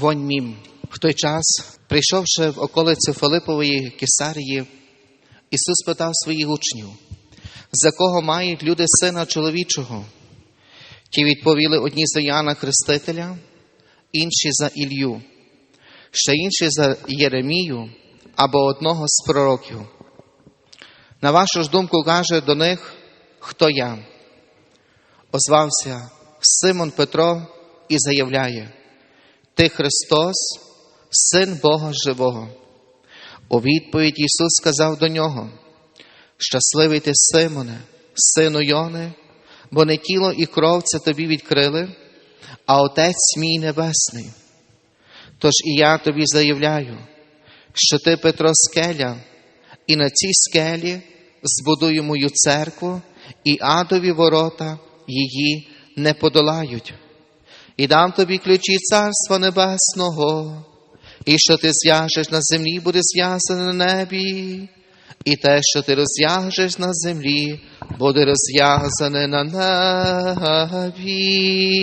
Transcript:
вонь мім. В той час, прийшовши в околицю Филипової Кесарії, Ісус питав своїх учнів, за кого мають люди сина чоловічого? Ті відповіли одні за Яна Хрестителя, інші за Ілью, ще інші за Єремію або одного з пророків. На вашу ж думку каже до них, хто я? Озвався Симон Петро і заявляє: Ти Христос, Син Бога Живого. У відповідь Ісус сказав до нього: Щасливий ти, Симоне, сину Йони, бо не тіло і кров це тобі відкрили, а Отець мій Небесний. Тож і я тобі заявляю, що ти Петро скеля, і на цій скелі збудую мою церкву, і адові ворота її не подолають. І дам тобі ключі Царства Небесного, і що ти зв'яжеш на землі, буде зв'язане на небі, і те, що ти розв'яжеш на землі, буде розв'язане на небі.